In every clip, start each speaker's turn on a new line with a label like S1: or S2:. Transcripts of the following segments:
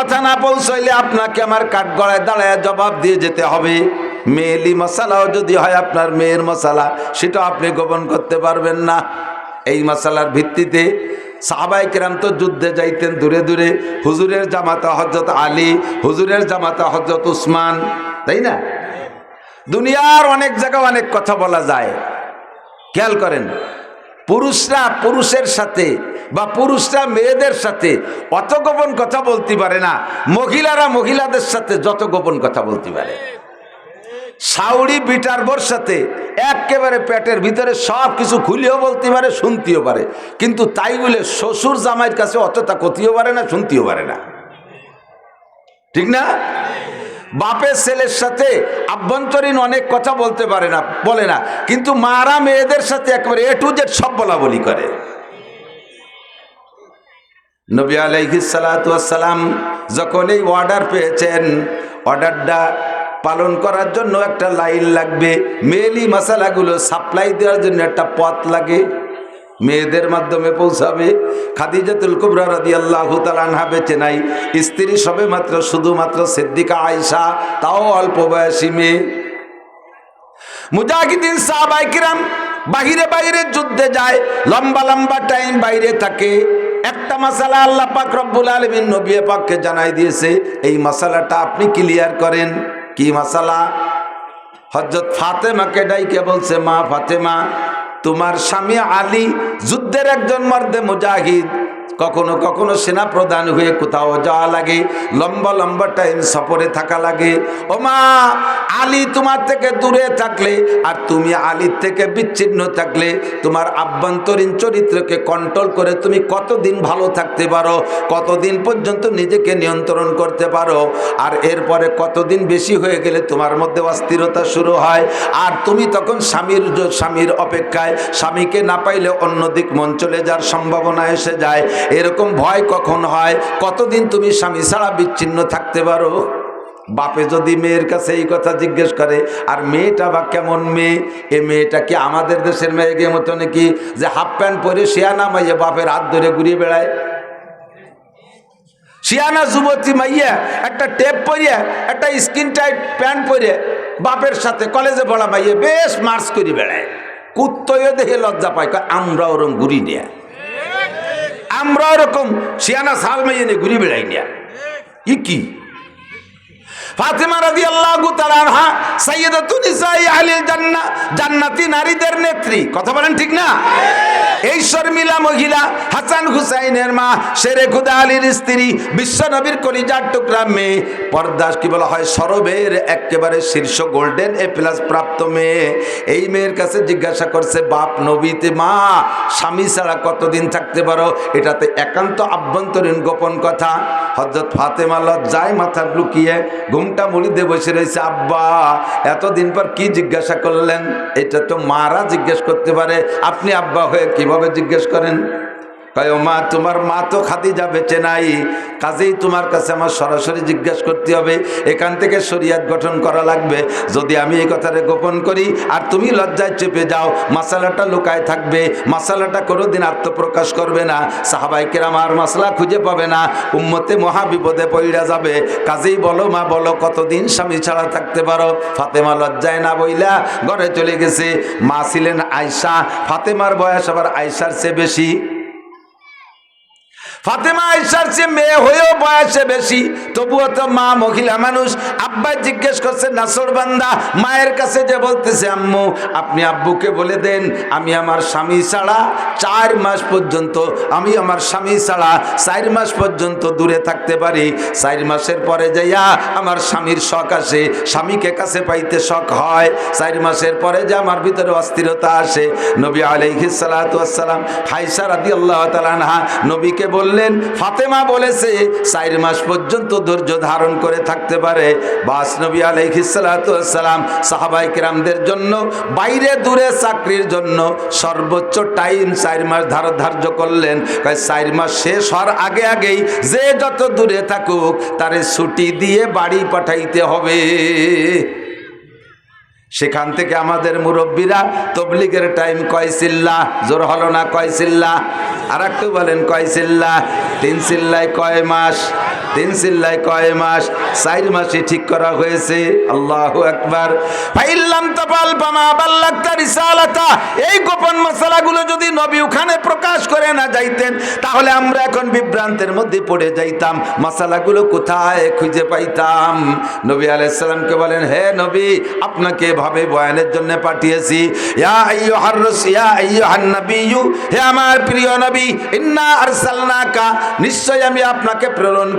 S1: কথা না পৌঁছাইলে আপনাকে আমার কাঠগড়ায় দাঁড়ায় জবাব দিয়ে যেতে হবে। মেয়েলি মশালাও যদি হয় আপনার মেয়ের মশালা সেটা আপনি গোপন করতে পারবেন না। এই মশালার ভিত্তিতে সাহাবাই কেরাম তো যুদ্ধে যাইতেন দূরে দূরে। হুজুরের জামাতা হজরত আলী, হুজুরের জামাতা হজরত উসমান, তাই না? দুনিয়ার অনেক জায়গায় অনেক কথা বলা যায়। খেয়াল করেন পুরুষরা পুরুষের সাথে বা পুরুষরা মেয়েদের সাথে অত গোপন কথা বলতে পারে না। মহিলারা মহিলাদের সাথে যত গোপন কথা বলতে পারে। সাউরি বিটার বোর সাথে একেবারে পেটের ভিতরে সব কিছু খুলেও বলতে পারে, শুনতেও পারে। কিন্তু তাই বলে শ্বশুর জামাইয়ের কাছে অতটা ক্ষতিও পারে না, শুনতেও পারে না। ঠিক না? বাপের ছেলের সাথে আভ্যন্তরীণ অনেক কথা বলতে পারে না, বলে না। কিন্তু মারা মেয়েদের সাথে একবারে এ টু জেড সব বলা বলি করে। নবী আলাইহিসালাম যখন এই অর্ডার পেয়েছেন, অর্ডারটা পালন করার জন্য একটা লাইন লাগবে মেলি মশালাগুলো সাপ্লাই দেওয়ার জন্য একটা পথ লাগে। মেয়েদের মাধ্যমে পৌঁছাবে। খাদিজাতুল কুবরা রাদি আল্লাহ তালানহা বেঁচে নাই। স্ত্রী সবে মাত্র, শুধুমাত্র সিদ্দিকা আয়সা তাও অল্প বয়সী মেয়ে। মুজাহিদিন সাহাবাই কিরাম বাহিরে বাইরে যুদ্ধে যায়, লম্বা লম্বা টাইম বাইরে থাকে। একটা মশালা আল্লাহ পাক রব্বুল আলমিন নবী পাককে জানাই দিয়েছে, এই মশালাটা আপনি ক্লিয়ার করেন। কি মশালা? হজরত ফাতেমাকে ডাইকে বলছে, মা ফাতেমা তোমার স্বামী আলী যুদ্ধের একজন মর্দে মুজাহিদ। কখনো কখনো সেনা প্রধান হয়ে কোথাও যাওয়া লাগে, লম্বা লম্বা টাইম সফরে থাকা লাগে। ও মা, আলী তোমার থেকে দূরে থাকলে আর তুমি আলীর থেকে বিচ্ছিন্ন থাকলে, তোমার আভ্যন্তরীণ চরিত্রকে কন্ট্রোল করে তুমি কতদিন ভালো থাকতে পারো, কতদিন পর্যন্ত নিজেকে নিয়ন্ত্রণ করতে পারো, আর এরপরে কতদিন বেশি হয়ে গেলে তোমার মধ্যে অস্থিরতা শুরু হয়, আর তুমি তখন স্বামীর স্বামীর অপেক্ষায়, স্বামীকে না পাইলে অন্য দিক মন চলে যাওয়ার সম্ভাবনা এসে যায়। এরকম ভয় কখন হয়? কতদিন তুমি স্বামী ছাড়া বিচ্ছিন্ন থাকতে পারো? বাপে যদি মেয়ের কাছে এই কথা জিজ্ঞেস করে, আর মেয়েটা বা কেমন মেয়ে? এ মেয়েটা কি আমাদের দেশের মেয়েকে মতো নাকি? যে হাফ প্যান্ট পরে শিয়ানা মাইয়া বাপের হাত ধরে ঘুরিয়ে বেড়ায়। শিয়ানা যুবতী মাইয়া, একটা টেপ পরিয়ে, একটা স্কিন টাইট প্যান্ট পরে বাপের সাথে কলেজে পড়া মাইয়ে বেশ মার্চ করে বেড়ায়। কুত্তয় দেখে লজ্জা পায় আমরা ওরম ঘুরি নিয়ে আমরা ওরকম সিয়ানা সাল মাইয়ে নিয়ে ঘুরি বেড়াই নিয়ে। ই কি? ফাতেমা আহলিল জান্নাহ, জান্নাতি নারীদের নেত্রী। কথা বলেন ঠিক না? এই শর্মিলা মহিলা হাসান হুসাইনের মা, শেরে খুদা আলীর স্ত্রী বিশ্ব নবীর কলিজার টুকরা মেয়ে, পর্দাস কি বলা হয়, সরবের একেবারে শীর্ষ গোল্ডেন এ প্লাস প্রাপ্ত মেয়ে। এই মেয়ের কাছে জিজ্ঞাসা করছে, বাপ নবীতে মা, স্বামী ছাড়া কতদিন থাকতে পারো? এটাতে একান্ত আভ্যন্তরীণ গোপন কথা। হজরত ফাতেমা লজ্জায় মাথা লুকিয়ে ঘুমটা মুড়ি দিয়ে বসে রয়েছে? আব্বা, এতদিন পর কি জিজ্ঞাসা করলেন? এটা তো মারা জিজ্ঞেস করতে পারে। আপনি আব্বা হয়ে কীভাবে জিজ্ঞেস করেন? কয়, মা, তোমার মা তো খাদিজা বেঁচে নাই। কাজেই তোমার কাছে আমার সরাসরি জিজ্ঞেস করতে হবে। এখান থেকে শরিয়াত গঠন করা লাগবে। যদি আমি এই কথাটা গোপন করি আর তুমি লজ্জায় চেপে যাও, মাসালাটা লুকায় থাকবে। মাসালাটা কোনোদিন আত্মপ্রকাশ করবে না। সাহাবাইকের আমার মশলা খুঁজে পাবে না। উম্মতে মহাবিপদে পড়িয়া যাবে। কাজেই বলো মা, বলো কতদিন স্বামী ছাড়া থাকতে পারো? ফাতেমা লজ্জায় না বইলা ঘরে চলে গেছে। মা ছিলেন আয়সা ফাতেমার বয়স আবার আয়সার চেয়ে বেশি। ফাতেমা আইসার চেয়ে মেয়ে হয়েও বয়সে বেশি। তবুও তো মা মহিলা মানুষ। আব্বা জিজ্ঞেস করছে, নাসর বান্দা, মায়ের কাছে যে বলতেছে, আম্মু, আপনি আব্বুকে বলে দেন, আমি আমার স্বামী ছাড়া চার মাস পর্যন্ত, আমি আমার স্বামী ছাড়া চার মাস পর্যন্ত দূরে থাকতে পারি। চার মাসের পরে যাইয়া আমার স্বামীর শখ আসে, স্বামীকে কাছে পাইতে শখ হয়। চার মাসের পরে যে আমার ভিতরে অস্থিরতা আসে। নবী আলাইহিস সালাতু ওয়াস সালাম হাইসা রাদিয়াল্লাহু তাআলা আনহা নবীকে বললেন, ফাতেমা বলেছে, চার মাস পর্যন্ত ধৈর্য ধারণ করে থাকতে পারে। বাস নবী আলাইহিসালাম সাহাবাই কিরামদের জন্য, বাইরে দূরে চাকরির জন্য সর্বোচ্চ টাইম চার মাস ধার ধার্য করলেন। চার মাস শেষ হওয়ার আগে আগেই যে যত দূরে থাকুক, তারে ছুটি দিয়ে বাড়ি পাঠাইতে হবে। সেখান থেকে আমাদের মুরব্বীরা তবলিগের টাইম কয় চিল্লা জোর হলো না কয় চিল্লা আর একটু বলেন, কয় চিল্লা তিন কয় মাস? তিন চিল্লায় কয় মাস চার মাসে ঠিক করা হয়েছে। আল্লাহ একবার ফাইল্লাম তপাল পামা বাল্লাক্তা এই গোপন মশলাগুলো যদি নবী ওখানে প্রকাশ করে না যাইতেন তাহলে আমরা এখন বিভ্রান্তের মধ্যে পড়ে যাইতাম। মশালাগুলো কোথায় খুঁজে পাইতাম? নবী আলাইসাল্লামকে বলেন হে নবী আপনাকে এভাবে বয়ানের জন্য পাঠিয়েছি। ইয়া আইয়ুহার রাস- ইয়া আইয়ুহান নাবিয়্যু, হে আমার প্রিয় নবী ইন্না আরসালনাকা নিশ্চয় আমি আপনাকে প্রেরণ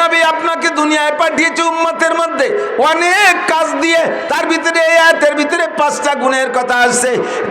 S1: নবী, আপনাকে দুনিয়ায় পাঠিয়েছে উম্মতের মধ্যে। অনেক কাজ দিয়ে তার ভিতরে এই আয়াতের ভিতরে পাঁচটা গুণের কথা আছে,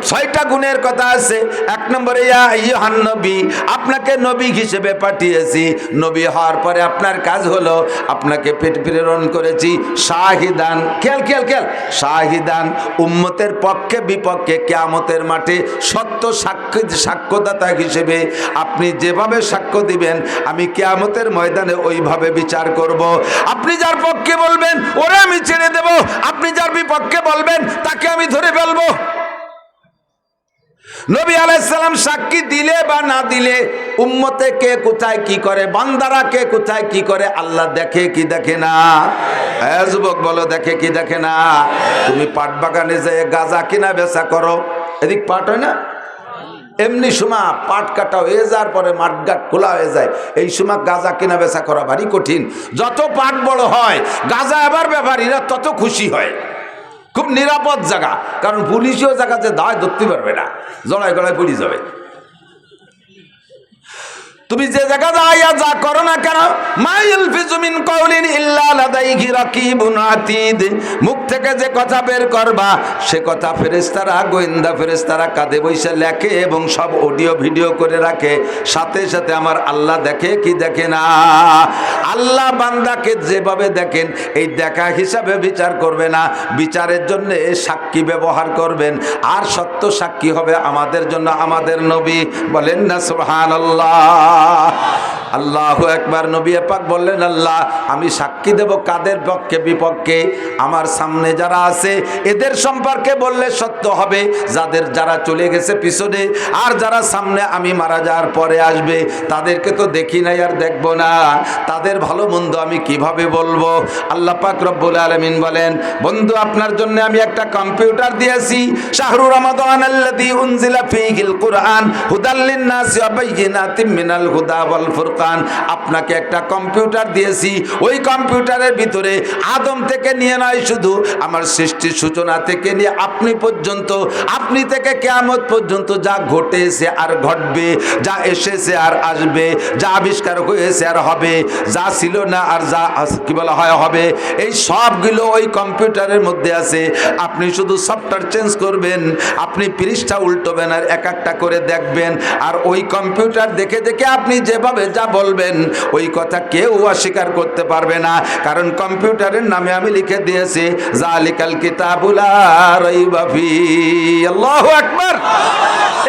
S1: ছয়টা গুণের কথা আছে। এক নম্বরে ইয়হান নবী, আপনাকে নবী হিসেবে পাঠিয়েছি। নবী হওয়ার পরে আপনার কাজ হলো, আপনাকে পেট প্রেরণ করেছি শাহিদান। খেয়াল খেয়াল খেয়াল। শাহিদান উম্মতের পক্ষে বিপক্ষে কেয়ামতের মাঠে সত্য সাক্ষ্য সাক্ষ্যদাতা হিসেবে আপনি যেভাবে সাক্ষ্য দিবেন, আমি কেয়ামতের ময়দানে ওইভাবে বিচার করব। আপনি যার পক্ষে বলবেন, ওরা আমি ছেড়ে দেব। আপনি যার বিপক্ষে বলবেন, তাকে আমি ধরে ফেলব। নবী আলাইসালাম সাক্ষী দিলে বা না দিলে, উম্মতে কে কোথায় কি করে, বান্দারা কে কোথায় কি করে, আল্লাহ দেখে কি দেখে না? হ্যাঁ যুবক বলো, দেখে কি দেখে না? তুমি পাট বাগানে যে গাজা কিনা বেচা করো। এদিক পাট হয় না? এমনি সময় পাট কাটা হয়ে যাওয়ার পরে মাঠঘাট খোলা হয়ে যায়। এই সময় গাঁজা কেনা বেচা করা ভারী কঠিন। যত পাট বড় হয়, গাঁজা এবার ব্যাপারীরা তত খুশি হয়। খুব নিরাপদ জায়গা, কারণ পুলিশও জায়গাতে দায় ধরতে পারবে না। জড়ায় গড়ায় পড়ে যাবে। তুমি যে জায়গা যাইয়া যা করো না কেন মাইল ফিজুমিন কওলিন ইল্লা লাদাইহি রাকিবুন আতীদ। মুখ থেকে যে কথা বের করবা, সে কথা ফেরেশতারা, গোয়েন্দা ফেরেশতারা কাঁধে বইসা লেখে এবং সব অডিও, ভিডিও করে রাখে। সাথে সাথে আমার আল্লাহ দেখে কি দেখে না? আল্লাহ বান্দাকে যেভাবে দেখেন, এই দেখা হিসাবে বিচার করবে না। বিচারের জন্য সাক্ষী ব্যবহার করবেন। আর সত্য সাক্ষী হবে আমাদের জন্য, আমাদের নবী বলেন না, সুবহানাল্লাহ। 啊。আল্লাহ একবার নবী পাক বললেন, আল্লাহ, আমি সাক্ষী দেব কাদের পক্ষে, বিপক্ষে? আমার সামনে যারা আছে, এদের সম্পর্কে বললে সত্য হবে। যাদের যারা চলে গেছে পিছনে, আর যারা সামনে আমি মারা যাওয়ার পরে আসবে, তাদেরকে তো দেখি নাই আর দেখব না। তাদের ভালো মন্দ আমি কীভাবে বলব? আল্লাহ পাক রব্বুল আলমিন বলেন, বন্ধু, আপনার জন্য আমি একটা কম্পিউটার দিয়েছি। শাহরু রমাদান কুরআন, হুদাল লিন-নাসি ওয়া বাইয়িনাতিম মিনাল হুদা ওয়াল ফুরকান। আপনাকে একটা কম্পিউটার দিয়েছি। ওই কম্পিউটারের ভিতরে আদম থেকে নিয়ে নয়, শুধু আমার সৃষ্টির সূচনা থেকে নিয়ে আপনি পর্যন্ত, আপনি থেকে কেয়ামত পর্যন্ত যা ঘটেছে আর ঘটবে, যা এসেছে আর আসবে, যা আবিষ্কার হয়েছে আর হবে, যা ছিল না আর যা কি বলা হয়, হবে, এই সবগুলো ওই কম্পিউটারের মধ্যে আছে। আপনি শুধু সফটওয়্যার চেঞ্জ করবেন, আপনি পৃষ্ঠা উল্টোবেন আর এক একটা করে দেখবেন, আর ওই কম্পিউটার দেখে দেখে আপনি যেভাবে যা বলবেন, ওই কথা কেউ অস্বীকার করতে পারবে না। কারণ কম্পিউটারের নামে আমি লিখে দিয়েছি, জালিকাল কিতাবুলা রইবাফি আল্লাহু আকবার।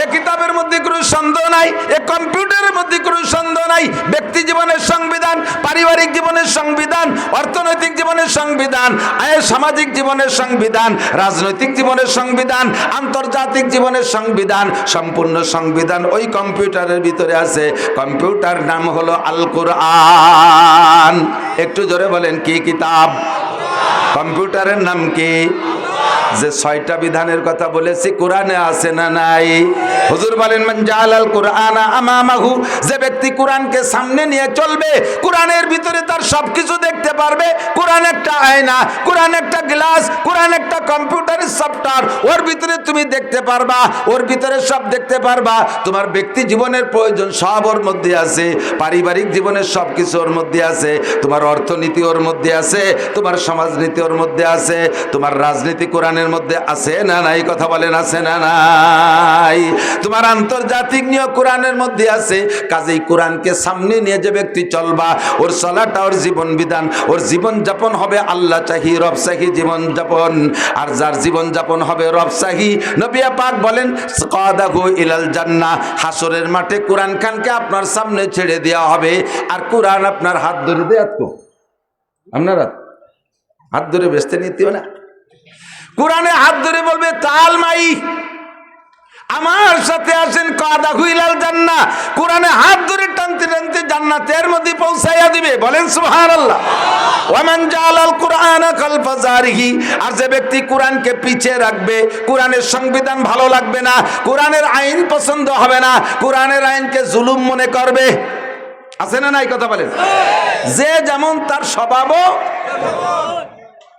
S1: এ কিতাবের মধ্যে কোনো সন্দেহ নাই, এ কম্পিউটারের মধ্যে কোনো সন্দেহ নাই। ব্যক্তি জীবনের সংবিধান, পারিবারিক জীবনের সংবিধান, অর্থনৈতিক জীবনের সংবিধান আয়ের সামাজিক জীবনের সংবিধান, রাজনৈতিক জীবনের সংবিধান, আন্তর্জাতিক জীবনের সংবিধান, সম্পূর্ণ সংবিধান ওই কম্পিউটারের ভিতরে আছে। কম্পিউটার নাম হলো আল কোরআন একটু জোরে বলেন, কি কিতাব? কম্পিউটারের নাম কি? যে ছয়টা বিধানের কথা বলেছি, কোরআনে আছে না নাই? হুজুর বলেন, মান জালাল কোরআন আমামাহু যে ব্যক্তি কোরআনকে সামনে নিয়ে চলবে, কোরআনের ভিতরে তার সবকিছু দেখতে পারবে, কোরআন একটা আয়না, কোরআন একটা গ্লাস, কোরআন একটা কম্পিউটারের সফটওয়্যার, ওর ভিতরে তুমি দেখতে পারবা, ওর ভিতরে সব দেখতে পারবা, তোমার ব্যক্তি জীবনের প্রয়োজন সব ওর মধ্যে আছে, পারিবারিক জীবনের সব কিছু ওর মধ্যে আছে, তোমার অর্থনীতি ওর মধ্যে আছে, তোমার সমাজনীতি ওর মধ্যে আছে, তোমার রাজনীতি কোরআনের মধ্যে আছে না নাই, কথা বলেন, আছে না নাই? তোমার আন্তর্জাতিক নিয়ে কোরআনের মধ্যে আছে। কাজেই কোরআনকে সামনে নিয়ে যে ব্যক্তি চলবা, ওর চলাটা ওর জীবন বিধান। ওর জীবন যাপন হবে আল্লাহ চাহি, রব চাহি জীবন যাপন। আর যার জীবন যাপন হবে রব চাহি। নবিয়া পাক বলেন ইলাল জান্নাহ হাসরের মাঠে কোরআন খানকে আপনার সামনে ছেড়ে দেওয়া হবে। আর কোরআন আপনার হাত ধরে দেয়াত আপনারা হাত ধরে বেচতে নিতেও না। কোরআনে হাত ধরে বলবে, তাল মাই আমার সাথে আসেন কাদা হুইলাল জান্না কোরআনে হাত ধরে টানতে টানতে জান্নাতের মধ্যে পৌঁছাইয়া দিবে। বলেন সুবহানাল্লাহ। ওয়ামান জালাল কুরআন জারিহি। আর যে ব্যক্তি কোরআনকে পিছিয়ে রাখবে, কোরআনের সংবিধান ভালো লাগবে না, কোরআনের আইন পছন্দ হবে না, কোরআনের আইনকে জুলুম মনে করবে। আছে না নাই কথা বলেন? যে যেমন তার স্বভাবও,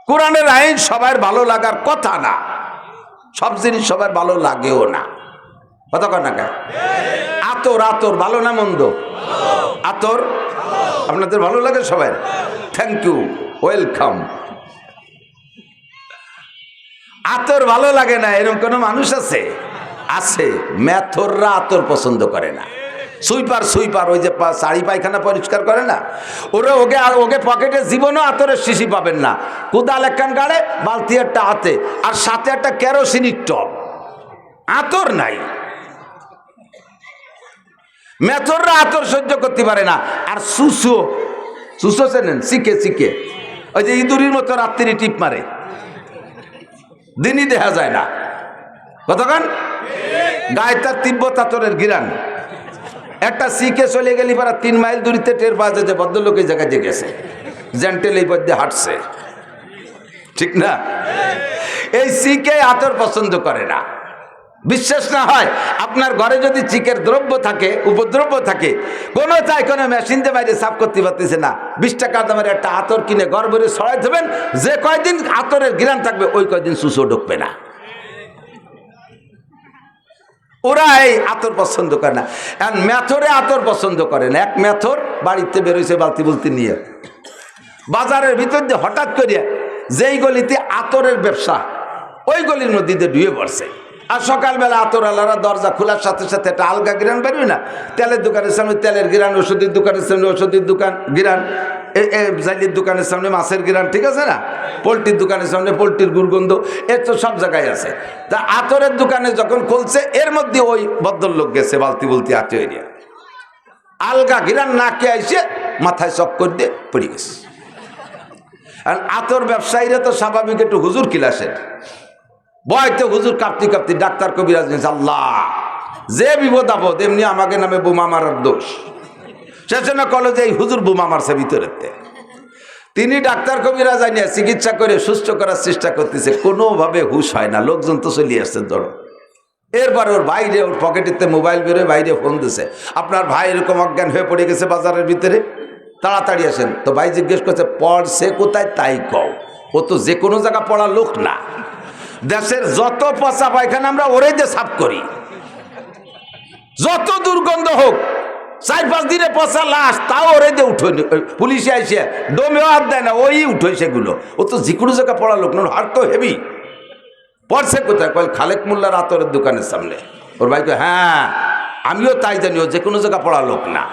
S1: কোরআনের আইন সবার ভালো লাগার কথা না। সব জিনিস সবার ভালো লাগেও না। আতর আতর, ভালো না মন্দ? আতর? আপনাদের ভালো লাগে সবাই? থ্যাংক ইউ ওয়েলকাম আতর ভালো লাগে না, এরকম কোনো মানুষ আছে? আছে, ম্যাথররা আতর পছন্দ করে না। সুইপার সুইপার, ওই যে শাড়ি পায়খানা পরিষ্কার করে না? ওরা ওকে আর ওকে পকেটে জীবনও আতরের শিশি পাবেন না। কোদাল একখান গাড়ে, বালতি একটা হাতে, আর সাথে একটা কেরোসিনিক টপ আতর নাই। মেথররা আতর সহ্য করতে পারে না। আর সুসো সুসো চেনেন? শিখে শিখে ওই যে ইঁদুরির মতো রাত্রি টিপ মারে। দিনই দেখা যায় না। কতক্ষণ গায়ে তার তিব্বত আতরের গিরান। একটা শিখে চলে গেলি পারা তিন মাইল দূরিতে টের পাওয়া যায় যে ভদ্রলোক এই জায়গায় গেছে। জ্যান্টেল এই পদ্মে হাঁটছে। ঠিক না? এই শিখে আতর পছন্দ করে না। বিশ্বাস না হয়, আপনার ঘরে যদি চিকের দ্রব্য থাকে, উপদ্রব্য থাকে, কোনো চাই কোনো মেশিন দিয়ে বাইরে সাফ করতে পারতেছে না। বিশ টাকা দামের একটা আতর কিনে ঘর ভরে সরাই দেবেন, যে কয়দিন আতরের গিরান থাকবে, ওই কয়দিন সুসো ঢুকবে না। ওরা এই আতর পছন্দ করে না। এখন ম্যাথরে আতর পছন্দ করে না। এক ম্যাথর বাড়িতে বেরোইছে বালতি বুলতি নিয়ে। বাজারের ভিতর দিয়ে হঠাৎ করিয়া যেই গলিতে আতরের ব্যবসা, ওই গলির দিয়ে ডুয়ে পড়ছে। আর সকালবেলা আতর আলারা দরজা খোলার সাথে সাথে একটা আলগা গিরান, বেরোয় না? তেলের দোকানের সামনে তেলের গিরান ওষুধের দোকানের সামনে ওষুধের দোকান, গিরান। এ দোকানের সামনে মাছের গিরান, ঠিক আছে না? পোলট্রির দোকানের সামনে পোলট্রির গুরগন্ধ এর তো সব জায়গায় আছে। তা আতরের দোকানে যখন খুলছে, এর মধ্যে ওই ভদ্রলোক গেছে, বালতি বলতি আতে এরিয়া আলগা গিরান নাকে আইসে মাথায় চক্কর দিয়ে পড়ে গেছে। আর আতর ব্যবসায়ীরা তো স্বাভাবিক একটু হুজুর কিলাসের। বয়তে হুজুর কাঁপতি কাঁপতি ডাক্তার কবিরাজ নিয়েছে আল্লাহ, যে বিপদ আপদ, এমনি আমাকে নামে বোমা মারার দোষ। সেজন্য কলো যে এই হুজুর বোমা মারছে ভিতরেতে। তিনি ডাক্তার কবিরাজ আনিয়া চিকিৎসা করে সুস্থ করার চেষ্টা করতেছে, কোনোভাবে হুশ হয় না, লোকজন তো চলিয়ে আসছে, ধরো। এরপরে ওর বাইরে, ওর পকেটেতে মোবাইল বেরোয় বাইরে ফোন দিছে। আপনার ভাই এরকম অজ্ঞান হয়ে পড়ে গেছে বাজারের ভিতরে? তাড়াতাড়ি আসেন। তো ভাই জিজ্ঞেস করছে, পড়ছে কোথায়? তাই কও। ও তো যে কোনো জায়গা পড়া লোক না। দেশের যত পচা পায়খানা আমরা ওরে দিয়ে সাফ করি। যত দুর্গন্ধ হোক চার পাঁচ দিনে পচা লাশ তাও ওরে দিয়ে উঠো পুলিশে আইসে ডোমেও হাত দেয় না ওই উঠোয় সেগুলো। ও তো কোনো জায়গা পড়া লোক না হাট তো হেভি। পড়ছে কোথায়? কয় খালেক মোল্লার আতরের দোকানের সামনে। ওর ভাই কয়, হ্যাঁ আমিও তাই জানি ও যে কোনো জায়গা পড়া লোক না।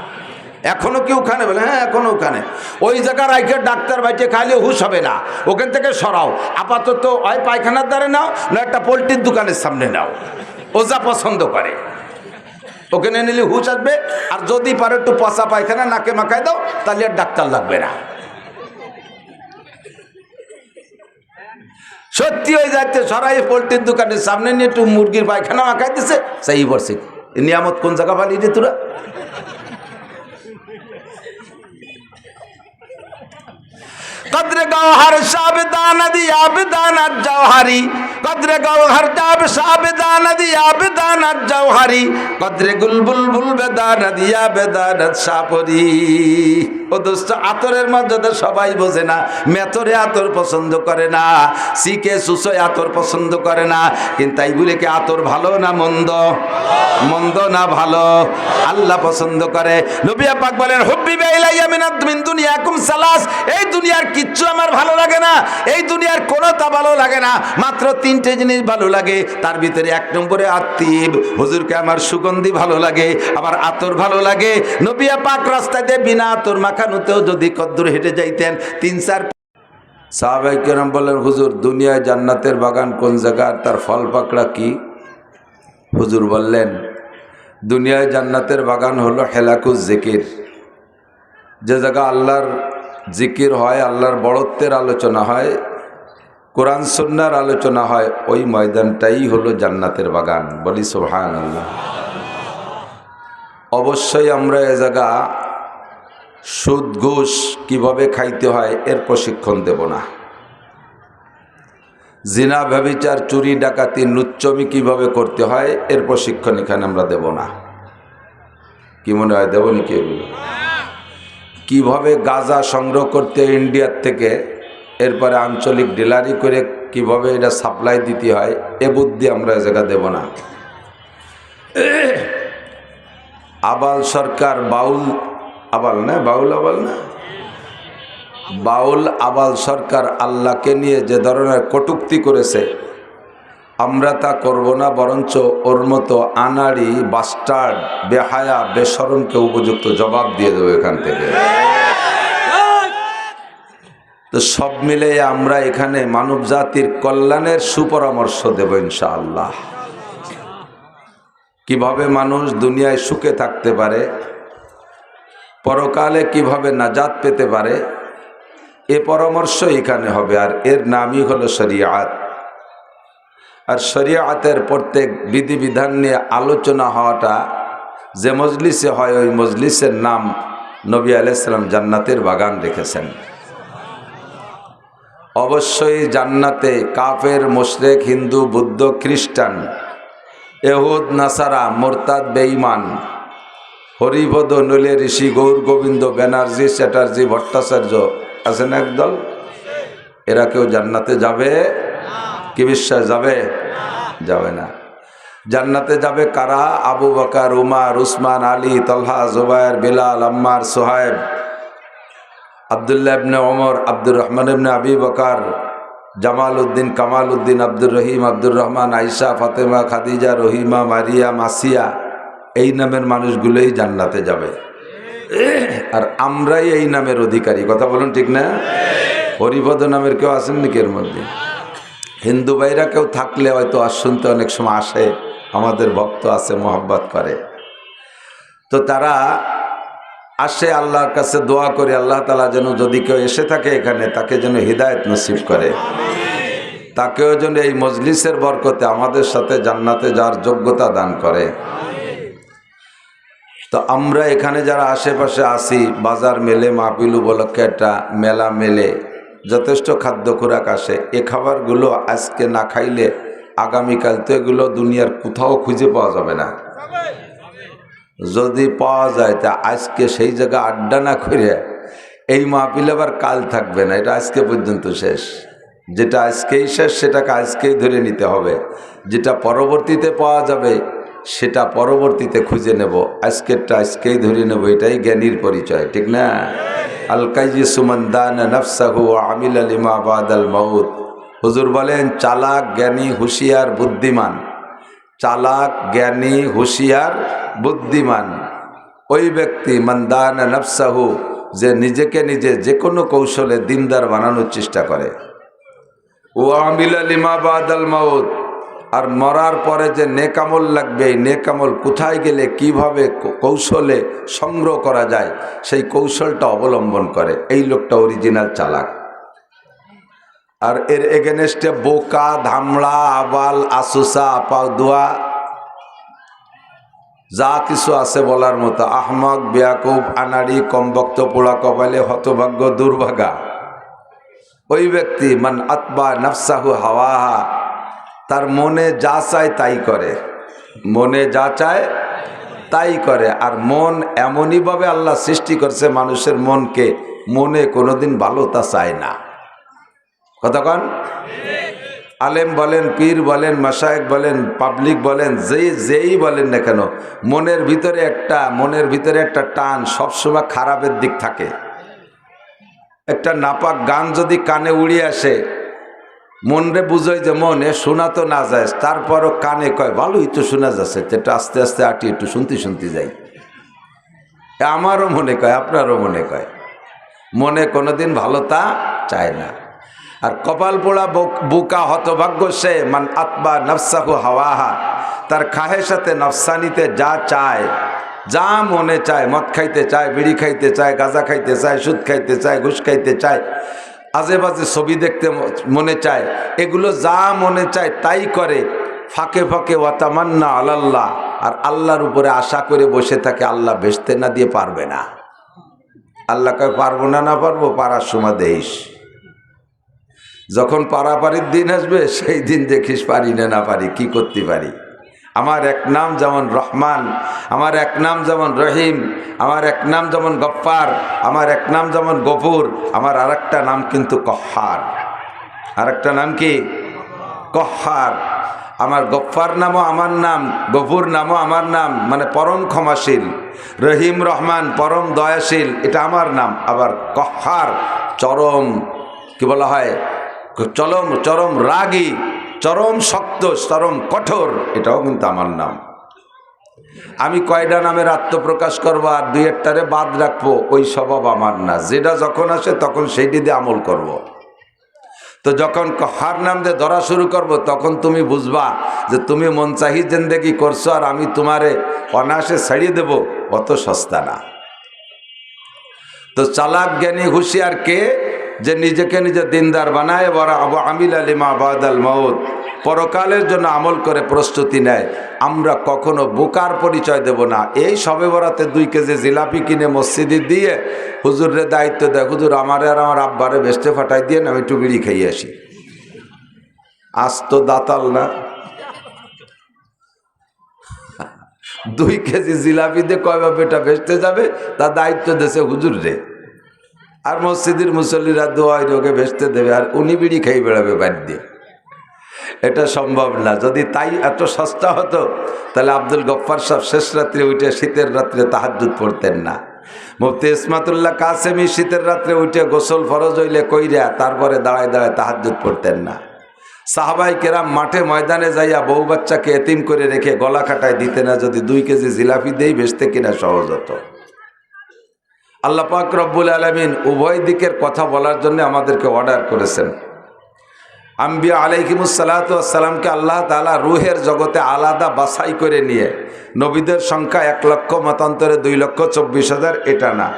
S1: এখনও কি ওখানে বলে হ্যাঁ এখনও ওখানে ওই জায়গার রাইখে ডাক্তার বাইকে খাইলে হুশ হবে না। ওখান থেকে সরাও। আপাতত ওই পায়খানার দ্বারে নাও, না একটা পোলট্রির দোকানের সামনে নাও। ও যা পছন্দ করে। ওখানে নিলে হুশ আসবে। আর যদি পারো একটু পচা পায়খানা নাকে মাখায় দাও, তাহলে আর ডাক্তার লাগবে না। সত্যি হয়ে যাচ্ছে সরাই পোলট্রির দোকানের সামনে নিয়ে একটু মুরগির পায়খানা মাখাই দিছে, সেই বর্ষে নিয়ামত কোন জায়গা পালি রে তোরা? কদ্রে গৌহর সাবদা নদী আবদানাত জওহারি। কদ্রে গৌহর জাব নদী আবদানাত জওহারি। কদ্রে গুলবুল বুল বেদা নদী আবদানাত সাপরি ও দোস্ত, আতরের মর্যাদা সবাই বোঝে না। মেথরে আতর পছন্দ করে না। শিখে সুসয় আতর পছন্দ করে না। কিন্তু তাই বলে কি আতর ভালো না মন্দ? মন্দ না ভালো? আল্লাহ পছন্দ করে। নবিয়া পাক বলেন, হুব্বি বাইলাইয়া মিনাত মিন দুনিয়াকুম সালাস। এই দুনিয়ার কিচ্ছু আমার ভালো লাগে না। এই দুনিয়ার কোনোটা ভালো লাগে না। মাত্র তিনটে জিনিস ভালো লাগে। তার ভিতরে এক নম্বরে আত্মীব হুজুরকে আমার সুগন্ধি ভালো লাগে, আমার আতর ভালো লাগে। নবিয়া পাক রাস্তায় দিয়ে বিনা আতর মাখানোতেও যদি কদ্দুর হেঁটে যাইতেন, তিন, চার সাহাবাই কেরাম বললেন, হুজুর, দুনিয়ায় জান্নাতের বাগান কোন জায়গার? তার ফল পাকড়া কি? হুজুর বললেন, দুনিয়ায় জান্নাতের বাগান হলো হেলাকুজ জেকির। যে জায়গা আল্লাহর জিকির হয়, আল্লাহর বড়ত্বের আলোচনা হয়, কোরআন সন্ন্যার আলোচনা হয়, ওই ময়দানটাই হলো জান্নাতের বাগান। বলি সোহান আল্লাহ অবশ্যই আমরা এ জায়গা সুদ, ঘুষ কীভাবে খাইতে হয়, এর প্রশিক্ষণ দেব না। জিনা ব্যবিচার চুরি, ডাকাতি, নুচ্চমি কীভাবে করতে হয়, এর প্রশিক্ষণ এখানে আমরা দেব না। কি মনে হয়, দেব নাকি এগুলো? কীভাবে গাঁজা সংগ্রহ করতে ইন্ডিয়ার থেকে? এরপরে আঞ্চলিক ডিলারি করে কীভাবে এটা সাপ্লাই দিতে হয়? এ বুদ্ধি আমরা এ জায়গা দেব না। আবাল সরকার বাউল, আবাল না, বাউল আবাল না? বাউল আবাল সরকার আল্লাহকে নিয়ে যে ধরনের কটুক্তি করেছে আমরা তা করব না, বরঞ্চ ওর মতো আনাড়ি বাস্টার্ড, বেহায়া, বেসরমকে উপযুক্ত জবাব দিয়ে দেবো এখান থেকে। তো সব মিলে আমরা এখানে মানব জাতির কল্যাণের সুপরামর্শ দেব ইনশাআল্লাহ। কীভাবে মানুষ দুনিয়ায় সুখে থাকতে পারে, পরকালে কীভাবে নাজাত পেতে পারে, এ পরামর্শ এখানে হবে, আর এর নামই হলো শরিয়াত। আর শরিয়াতের প্রত্যেক বিধিবিধান নিয়ে আলোচনা হওয়াটা যে মজলিসে হয়, ওই মজলিসের নাম নবী আলাইসালাম জান্নাতের বাগান রেখেছেন। অবশ্যই জান্নাতে কাফের, মোশরেক, হিন্দু, বুদ্ধ, খ্রিস্টান এহুদ নাসারা, মোরতাদ, বেঈমান, হরিপদ নলে ঋষি, গৌর, গোবিন্দ, ব্যানার্জি, চ্যাটার্জি, ভট্টাচার্য, আছেন একদল? এরা কেউ জান্নাতে যাবে? কি বিশ্বাস যাবে? যাবে না। জান্নাতে যাবে কারা? আবু বকার, উমার, উসমান, আলী, তলহা জুবায়ের বিলাল, আম্মার সোহায়েব আবদুল্লাহ ইবনে ওমর, আব্দুর রহমান ইবনে আবি বকার জামাল উদ্দিন কামাল উদ্দিন আব্দুর রহিম, আব্দুর রহমান আইসা ফাতেমা, খাদিজা, রহিমা, মারিয়া, মাসিয়া, এই নামের মানুষগুলোই জান্নাতে যাবে। আর আমরাই এই নামের অধিকারী। কথা বলুন ঠিক না? হরিপদ নামের কেউ আছেন নাকি এর মধ্যে? হিন্দু ভাইরা কেউ থাকলে হয়তো আর শুনতে অনেক সময় আসে, আমাদের ভক্ত আছে, মোহাব্বত করে। তো তারা আসে আল্লাহর কাছে দোয়া করে, আল্লাহ তালা যেন যদি কেউ এসে থাকে এখানে, তাকে যেন হৃদায়ত নসিব করে। তাকেও যেন এই মজলিসের বরকতে আমাদের সাথে জান্নাতে যাওয়ার যোগ্যতা দান করে। তো আমরা এখানে যারা আশেপাশে আসি বাজার মেলে মাহপিল উপলক্ষে একটা মেলা মেলে যথেষ্ট খাদ্য খোরাক আসে। এ খাবারগুলো আজকে না খাইলে আগামীকাল তো এগুলো দুনিয়ার কোথাও খুঁজে পাওয়া যাবে না। যদি পাওয়া যায় তা আজকে সেই জায়গায় আড্ডা না করে এই মাহপিল আবার কাল থাকবে না, এটা আজকে পর্যন্ত শেষ। যেটা আজকেই শেষ, সেটাকে আজকেই ধরে নিতে হবে। যেটা পরবর্তীতে পাওয়া যাবে, সেটা পরবর্তীতে খুঁজে নেব। আজকেরটা আজকেই ধরে নেব, এটাই জ্ঞানীর পরিচয়, ঠিক না? হুজুর বলেন, চালাক, জ্ঞানী, হুঁশিয়ার, বুদ্ধিমান। চালাক, জ্ঞানী, হুঁশিয়ার, বুদ্ধিমান। ওই ব্যক্তি মন্দান নফসাহু, যে নিজেকে নিজে যে কোনো কৌশলে দিনদার বানানোর চেষ্টা করে। ও আমিল আলিমা বাদ আল আর মরার পরে যে নেকামল লাগবে, এই নেকামল কোথায় গেলে, কীভাবে কৌশলে সংগ্রহ করা যায়, সেই কৌশলটা অবলম্বন করে। এই লোকটা অরিজিনাল চালাক। আর এর এগেনেস্টে বোকা, ধামড়া, আবাল, আসুসা আপাউদুয়া যা কিছু আছে বলার মতো। আহমক, বেয়াকুব, আনাড়ি, কমবক্ত, পোড়া কপালে, হতভাগ্য, দুর্ভাগা। ওই ব্যক্তি, মান আতবা নফসাহু হাওয়াহা তার মনে যা চায় তাই করে। মনে যা চায় তাই করে। আর মন এমনইভাবে আল্লাহ সৃষ্টি করছে, মানুষের মনকে মনে কোনোদিন ভালো তা চায় না। কতক্ষণ আলেম বলেন, পীর বলেন মাসায়েক বলেন, পাবলিক বলেন যেই যেই বলেন না কেন, মনের ভিতরে একটা, মনের ভিতরে একটা টান সবসময় খারাপের দিক থাকে। একটা নাপাক গান যদি কানে উড়িয়ে আসে মনরে বুঝোয় যে মনে শোনা তো না যায়, তারপরও কানে কয়, ভালোই তো শোনা যাচ্ছে। যেটা আস্তে আস্তে আটি একটু শুনতে শুনতে যাই। আমারও মনে কয়, আপনারও মনে কয়। মনে কোনোদিন ভালো তা চায় না। আর কপাল পোড়া বুকা হতভাগ্য সে, মান আত্মা নফসাহু হাওয়াহা। তার খাহের সাথে নফসানিতে যা চায়, যা মনে চায়, মদ খাইতে চায়, বিড়ি খাইতে চায়, গাঁজা খাইতে চায়, সুদ খাইতে চায়, ঘুষ খাইতে চায় আজে বাজে ছবি দেখতে মনে চায়। এগুলো যা মনে চায় তাই করে। ফাঁকে ফাঁকে ওয়াতামান্না আল্লাহ আর আল্লাহর উপরে আশা করে বসে থাকে, আল্লাহ বেচতে না দিয়ে পারবে না। আল্লাহ কয়, পারব না না পারব? পারার সময় দেইস যখন পারাপারির দিন আসবে, সেই দিন দেখিস, পারি না না পারি, কি করতে পারি? আমার এক নাম যেমন রহমান, আমার এক নাম যেমন রহিম, আমার এক নাম যেমন গফ্ফার, আমার এক নাম যেমন গফুর, আমার আর নাম কিন্তু কহার। আর নাম কি? কহার। আমার গফ্ফার নামও আমার নাম, গফুর নামও আমার নাম মানে পরম ক্ষমাশীল। রহিম, রহমান, পরম দয়াশীল, এটা আমার নাম। আবার কহার, চরম, কি বলা হয়? চরম চরম রাগী চরম শক্ত, চরম কঠোর, এটাও কিন্তু আমার নাম। আমি কয়টা নামের আত্মপ্রকাশ করব আর দুই একটারে বাদ রাখব, ওই স্বভাব আমার না। যেটা যখন আসে তখন সেইটি দিয়ে আমল করব। তো যখন হার নাম দিয়ে ধরা শুরু করব, তখন তুমি বুঝবা যে তুমি মন চাহি জেন্দেগি করছ আর আমি তোমারে অনায়াসে ছাড়িয়ে দেব, অত সস্তা না। তো চালাক, জ্ঞানী, হুঁশিয়ার কে? যে নিজেকে নিজে দিনদার বানায় বড় আবু আমিল আলিমা বাদাল মৌদ পরকালের জন্য আমল করে প্রস্তুতি নেয়। আমরা কখনো বোকার পরিচয় দেব না। এই সবে বরাতে দুই কেজি জিলাপি কিনে মসজিদে দিয়ে হুজুরের দায়িত্ব দেয়, হুজুর, আমারে আর আমার আব্বারে বেস্টে ফাটাই দিয়ে আমি একটু বিড়ি খাইয়ে আসি। আজ তো দাতাল না। দুই কেজি জিলাপি দিয়ে কয় বাপেটা বেচতে যাবে? তার দায়িত্ব দেশে হুজুর রে আর মসজিদের মুসল্লিরা দোয়াই রোগে ভেসতে দেবে, আর উনি বিড়ি খেয়ে বেড়াবে বাড়ি দিয়ে। এটা সম্ভব না। যদি তাই এত সস্তা হতো, তাহলে আব্দুল গফ্ফার সাহেব শেষ রাত্রে উঠে শীতের রাত্রে তাহাজুদ পড়তেন না। মুফতি ইসমাতুল্লাহ কাসেমি শীতের রাত্রে উঠে গোসল ফরজ হইলে কইরা তারপরে দাঁড়ায় দাঁড়ায় তাহাজুদ পড়তেন না। সাহাবাই কেরাম মাঠে ময়দানে যাইয়া বউ বাচ্চাকে এতিম করে রেখে গলা কাটায় দিতে না, যদি দুই কেজি জিলাপি দেই বেচতে কিনা সহজ হতো। আল্লাহ পাক রব্বুল আলমিন উভয় দিকের কথা বলার জন্য আমাদেরকে অর্ডার করেছেন। আম্বিয়া আলাইকিমুসালাতামকে আল্লাহ তালা রুহের জগতে আলাদা বাছাই করে নিয়ে, নবীদের সংখ্যা এক লক্ষ, মতান্তরে দুই লক্ষ, চব্বিশ হাজার, এটা না।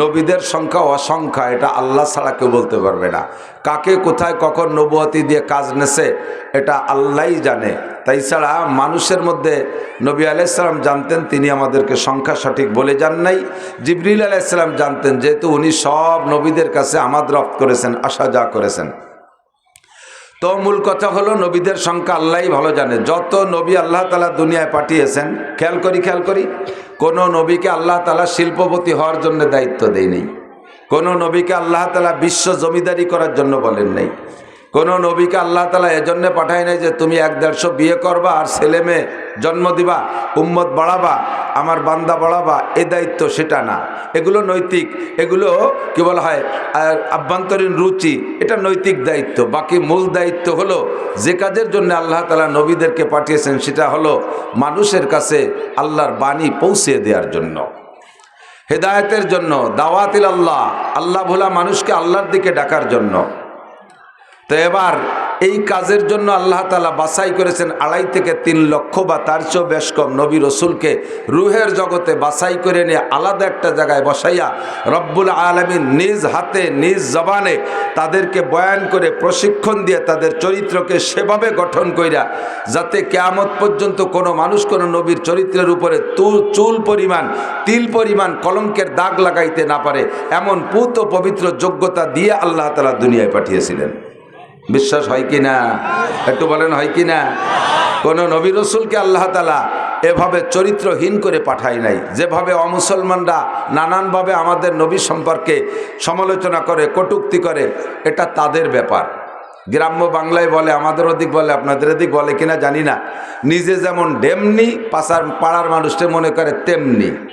S1: নবীদের সংখ্যা অসংখ্যা, এটা আল্লাহ ছাড়া কেউ বলতে পারবে না। কাকে, কোথায়, কখন নবুয়তি দিয়ে কাজ নেছে, এটা আল্লাহই জানে। তাই ছাড়া মানুষের মধ্যে নবী আলাইসালাম জানতেন, তিনি আমাদেরকে সংখ্যা সঠিক বলে যান নাই। জিবরিল আলাইসালাম জানতেন, যেহেতু উনি সব নবীদের কাছে আমাদ রপ্ত করেছেন আসা যা করেছেন। তো মূল কথা হলো, নবীদের সংখ্যা আল্লাহই ভালো জানে। যত নবী আল্লাহ তালা দুনিয়ায় পাঠিয়েছেন, খেয়াল করি খেয়াল করি, কোনো নবীকে আল্লাহ তালা শিল্পপতি হওয়ার জন্য দায়িত্ব দেয়নি কোনো নবীকে আল্লাহ তালা বিশ্ব জমিদারি করার জন্য বলেন নাই। কোনো নবীকে আল্লাহ তালা এজন্য পাঠায় নাই যে তুমি এক দেড়শো বিয়ে করবা আর ছেলে মেয়ে জন্ম দিবা, উম্মত বাড়াবা, আমার বান্দা বাড়াবা, এ দায়িত্ব সেটা না। এগুলো নৈতিক, এগুলো কি বলা হয় আভ্যন্তরীণ রুচি, এটা নৈতিক দায়িত্ব। বাকি মূল দায়িত্ব হলো যে কাজের জন্য আল্লাহ তালা নবীদেরকে পাঠিয়েছেন, সেটা হলো মানুষের কাছে আল্লাহর বাণী পৌঁছে দেওয়ার জন্য। হেদায়তের জন্য দাওয়াতিল আল্লাহ আল্লাহ ভোলা মানুষকে আল্লাহর দিকে ডাকার জন্য। তো এবার এই কাজের জন্য আল্লাহ তালা বাছাই করেছেন আড়াই থেকে তিন লক্ষ বা তার চেয়েও বেশ কম নবী রসুলকে রুহের জগতে বাছাই করে নিয়ে আলাদা একটা জায়গায় বসাইয়া রব্বুল আলমী নিজ হাতে, নিজ জবানে তাদেরকে বয়ান করে প্রশিক্ষণ দিয়ে তাদের চরিত্রকে সেভাবে গঠন কইরা যাতে কেয়ামত পর্যন্ত কোনো মানুষ কোনো নবীর চরিত্রের উপরে তুল চুল পরিমাণ, তিল পরিমাণ, কলঙ্কের দাগ লাগাইতে না পারে। এমন পুত পবিত্র যোগ্যতা দিয়ে আল্লাহ তালা দুনিয়ায় পাঠিয়েছিলেন। বিশ্বাস হয় কি না? একটু বলেন হয় কি না? কোনো নবী রসুলকে আল্লাহ তালা এভাবে চরিত্রহীন করে পাঠায় নাই। যেভাবে অমুসলমানরা নানানভাবে আমাদের নবী সম্পর্কে সমালোচনা করে, কটুক্তি করে, এটা তাদের ব্যাপার। গ্রাম্য বাংলায় বলে, আমাদের ওদিক বলে, আপনাদের ওদিক বলে কিনা জানি না। নিজে যেমন ডেমনি, পাশার পাড়ার মানুষটা মনে করে তেমনি।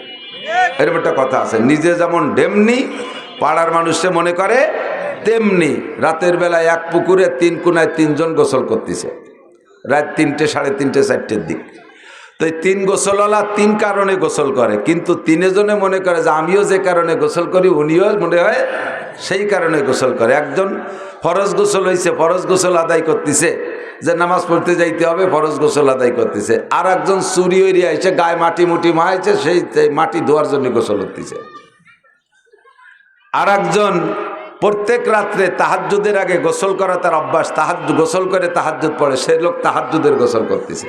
S1: এরকম একটা কথা আছে। নিজে যেমন ডেমনি, পাড়ার মানুষটা মনে করে তেমনি রাতের বেলায় এক পুকুরে তিন কোনায় তিনজন গোসল করতেছে। রাত তিনটে, সাড়ে তিনটে, চারটের দিক। তো এই তিন গোসলওয়ালা তিন কারণে গোসল করে, কিন্তু তিনজনে মনে করে যে আমিও যে কারণে গোসল করি, উনিও মনে হয় সেই কারণে গোসল করে। একজন ফরজ গোসল হয়েছে ফরজ গোসল আদায় করতেছে, যে নামাজ পড়তে যাইতে হবে, ফরজ গোসল আদায় করতেছে। আর একজন চুরি এরিয়া এসে গায়ে মাটি মুটি মাইছে সেই মাটি ধোয়ার জন্য গোসল করতেছে। আর একজন প্রত্যেক রাত্রে তাহাজ্জুদের আগে গোসল করা তার অভ্যাস। তাহাজ গোসল করে তাহাজ্জুদ পড়ে। সে লোক তাহাজ্জুদের গোসল করতেছে।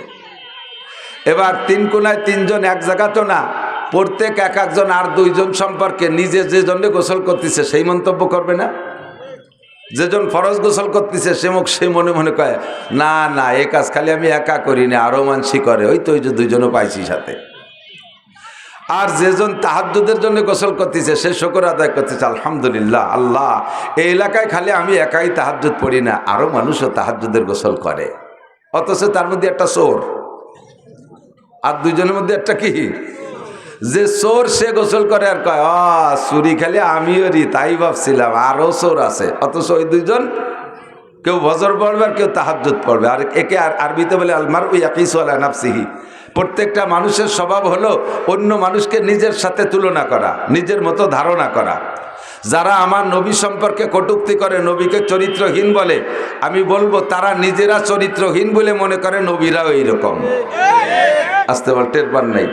S1: এবার তিন কোনায় তিনজন এক জায়গা তো না, প্রত্যেক এক একজন আর দুইজন সম্পর্কে নিজে যে জন্য গোসল করতেছে, সেই মন্তব্য করবে না? যেজন ফরজ গোসল করতেছে, সে মুখ সে মনে মনে কয়, না না, এ কাজ খালি আমি একা করি না আরও মানসি করে। ওই তো ওই যে দুইজনও পাইছি সাথে। আর যেজন তাহাজ্জুদের জন্য গোসল করতেছে, সে শকর আদায় করতেছে, আলহামদুলিল্লাহ, আল্লাহ। এই এলাকায় খালি আমি একাই তাহাজ্জুদ পড়ি না আরও মানুষও তাহাজ্জুদের গোসল করে। অথচ তার মধ্যে একটা চোর। আর দুইজনের মধ্যে একটা কি? যে চোর সে গোসল করে আর কয় চুরি খালি আমিও রি, তাই ভাবছিলাম আরও চোর আছে। অথচ ওই দুইজন কেউ বজর পড়বে আর কেউ তাহাজ্জুদ পড়বে। আর একে আর আরবিতে বলে আলমার ওই একই সোয়ালা নাফসিহি। প্রত্যেকটা মানুষের স্বভাব হলো অন্য মানুষকে নিজের সাথে তুলনা করা, নিজের মতো ধারণা করা। যারা আমার নবী সম্পর্কে কটুক্তি করে নবীকে চরিত্রহীন বলে, আমি বলব তারা নিজেরা চরিত্রহীন বলে মনে করে নবীরাও এইরকম। আসতে বল, টের নাই।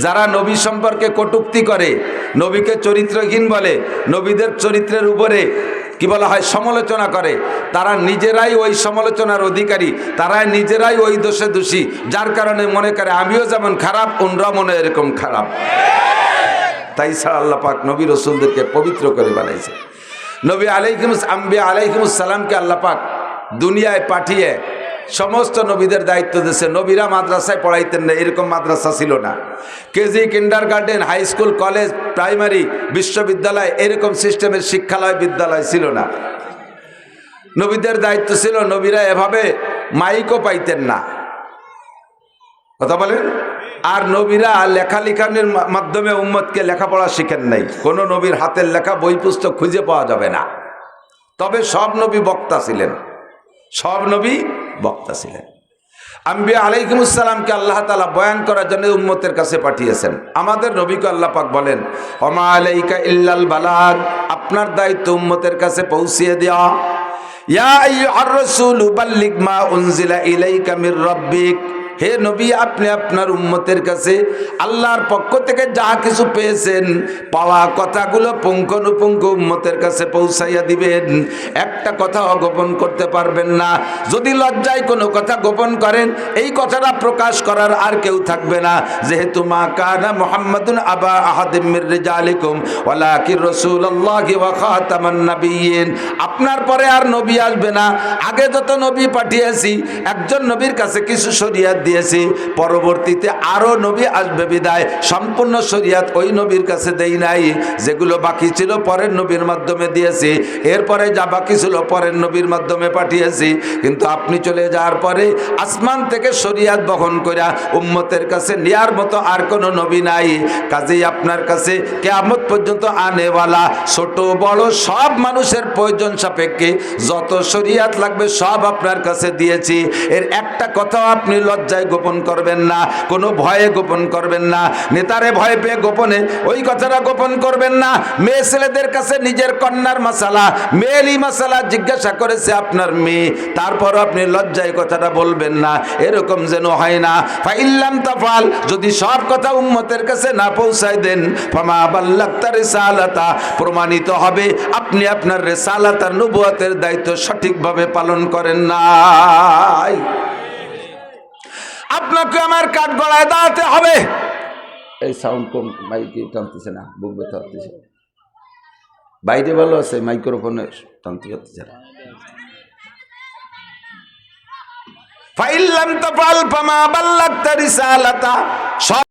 S1: যারা নবী সম্পর্কে কটুক্তি করে, নবীকে চরিত্রহীন বলে, নবীদের চরিত্রের উপরে কি বলা হয়? সমালোচনা করে। তারা নিজেরাই ওই সমালোচনার অধিকারী। তারাই নিজেরাই ওই দোষে দোষী। যার কারণে মনে করে, আমিও যেমন খারাপ অন্যরা মনে এরকম খারাপ। তাই ছাড়া আল্লাহ পাক নবী রসুলদেরকে পবিত্র করে বানাইছে। নবী আলাইকুম আম্বি আলাইহিমুসালামকে আল্লাহ পাক দুনিয়ায় পাঠিয়ে সমস্ত নবীদের দায়িত্ব দিয়েছে। নবীরা মাদ্রাসায় পড়াইতেন না, এরকম মাদ্রাসা ছিল না। KG kindergarten high school, college, primary, বিশ্ববিদ্যালয়, এরকম সিস্টেমের শিক্ষালয়, বিদ্যালয় ছিল না। নবীদের দায়িত্ব ছিল, নবীরা এভাবে মাইকও পাইতেন না। কথা বলেন? আর নবীরা লেখালেখানের মাধ্যমে উম্মতকে লেখাপড়া শিখেন নাই। কোনো নবীর হাতের লেখা, বই, পুস্তক খুঁজে পাওয়া যাবে না। তবে সব নবী বক্তা ছিলেন। সব নবী বক্তা ছিলেন। আম্বিয়া আলাইকুমুসালামকে আল্লাহ তালা বয়ান করার জন্য উম্মতের কাছে পাঠিয়েছেন। আমাদের নবীকে আল্লাহ পাক বলেন অমা আলাইকা ইল্লাল বালাগ আপনার দায়িত্ব উম্মতের কাছে পৌঁছিয়ে দেওয়া। ইয়া আইয়ুহার রাসূলু, বাল্লিগ মা উনজিলা ইলাইকা মির রাব্বিক হে নবী, আপনি আপনার উম্মতের কাছে আল্লাহর পক্ষ থেকে যা কিছু পেয়েছেন, পাওয়া কথাগুলো পুঙ্খানুপুঙ্খ উম্মতের কাছে পৌঁছাইয়া দিবেন। একটা কথা অগোপন করতে পারবেন না। যদি লজ্জায় কোনো কথা গোপন করেন, এই কথাটা প্রকাশ করার আর কেউ থাকবে না। যেহেতু মা কানা মুহাম্মাদুন আবা আহাদিমির রাসূলুল্লাহি ওয়া খাতামান নাবিয়্যিন। আপনার পরে আর নবী আসবে না। আগে যত নবী পাঠিয়েছি, একজন নবীর কাছে কিছু শরিয়াত দিয়েছি। পরবর্তীতে আরও নবী আসবে বিদায়। সম্পূর্ণ শরিয়াত ওই নবীর কাছে দেই নাই। যেগুলো বাকি ছিল পরের নবীর মাধ্যমে দিয়েছি। এরপরে যা বাকি ছিল পরের নবীর মাধ্যমে পাঠিয়েছি। কিন্তু আপনি চলে যাওয়ার পরে আসমান থেকে শরিয়াত বহন করা উম্মতের কাছে নেয়ার মতো আর কোনো নবী নাই। কাজেই আপনার কাছে কেয়ামত পর্যন্ত আনেওয়ালা, ছোট, বড় সব মানুষের প্রয়োজন সাপেক্ষে যত শরিয়াত লাগবে সব আপনার কাছে দিয়েছি। এর একটা কথাও আপনি লজ্জায় গোপন করবেন না, কোনো ভয়ে গোপন করবেন না। নেতারে ভয় পেয়ে গোপনে ওই কথাটা গোপন করবেন না। মেয়ে ছেলেদের কাছে নিজের কন্যার মশালা, মেয়েলি মশালা জিজ্ঞাসা করেছে আপনার মেয়ে। তারপর আপনি লজ্জায় কথাটা বলবেন না। এরকম যেন হয় না। ফাইল্লাম তাফাল, যদি সব কথা উম্মতের কাছে না পৌঁছায় দেন, ফামা বাল্লাক্তা রেসালাতা, প্রমাণিত হবে আপনি আপনার রেসালাতার নবুয়াতের দায়িত্ব সঠিকভাবে পালন করেন নাই। আপনাকে আমার কাঠ গড়ায় দাঁড়াতে হবে। এই সাউন্ড কম মাইকে টানতেছে না বুক ব্যথা হতেছে বাইরে ভালো আছে মাইক্রোফোনে টানতে হতেছে না। ফাইল্লাম তাফাল পাল্পামা বাল্লাক্তা রিসালাতা সব